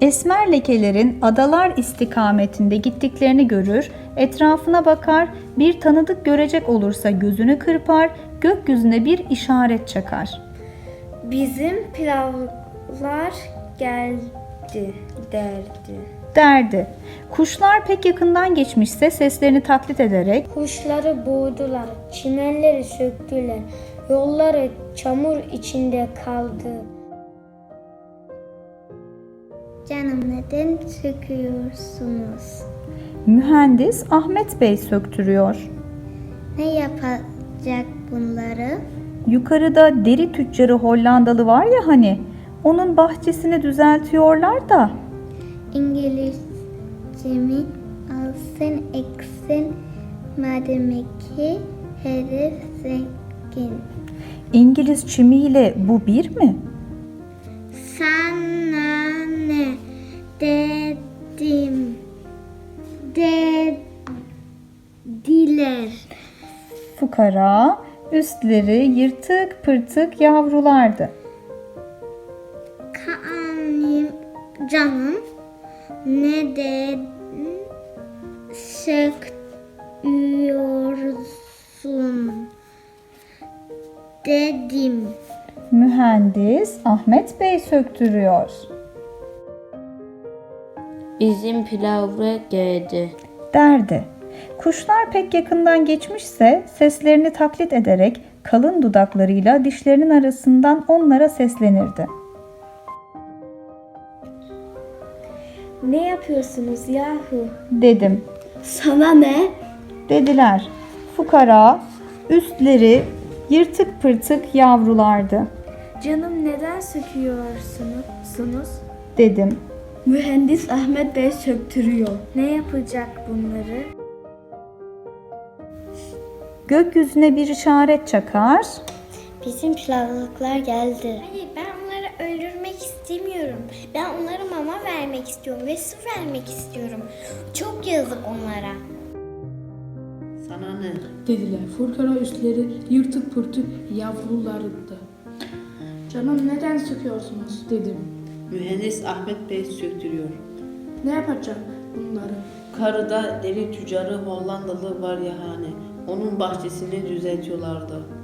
Esmer lekelerin adalar istikametinde gittiklerini görür, etrafına bakar, bir tanıdık görecek olursa gözünü kırpar, gökyüzüne bir işaret çakar. Bizim pilavlar geldi derdi. Derdi. Kuşlar pek yakından geçmişse seslerini taklit ederek Kuşları boğdular, çimenleri söktüler, yolları çamur içinde kaldı. Canım neden sıkıyorsunuz? mühendis Ahmet Bey söktürüyor. Ne yapacak bunları? Yukarıda deri tüccarı Hollandalı var ya hani, onun bahçesini düzeltiyorlar da. İngilizcemi alsın eksin madem ki herif zengin. İngiliz çimiyle bu bir mi? Fukara, üstleri yırtık pırtık yavrulardı. Kaan'ım canım neden söküyorsun dedim. Mühendis Ahmet Bey söktürüyor. Bizim pilavı geldi. Derdi. Kuşlar pek yakından geçmişse seslerini taklit ederek kalın dudaklarıyla dişlerinin arasından onlara seslenirdi. Ne yapıyorsunuz yahu? Dedim. Sana ne? Dediler. Fukara, üstleri yırtık pırtık yavrulardı. Canım neden söküyorsunuz? Dedim. Mühendis Ahmet Bey söktürüyor. Ne yapacak bunları? Gökyüzüne bir işaret çakar. Bizim pilavlıklar geldi. Hayır ben onları öldürmek istemiyorum. Ben onlara mama vermek istiyorum ve su vermek istiyorum. Çok yazık onlara. Sana ne? dediler. Furkara üstleri yırtık pırtık yavrulardı. Canım neden sıkıyorsunuz dedim. Mühendis Ahmet Bey söktürüyor. Ne yapacak bunları? Karıda deri tüccarı Hollandalı var ya hani. Onun bahçesini düzeltiyorlardı.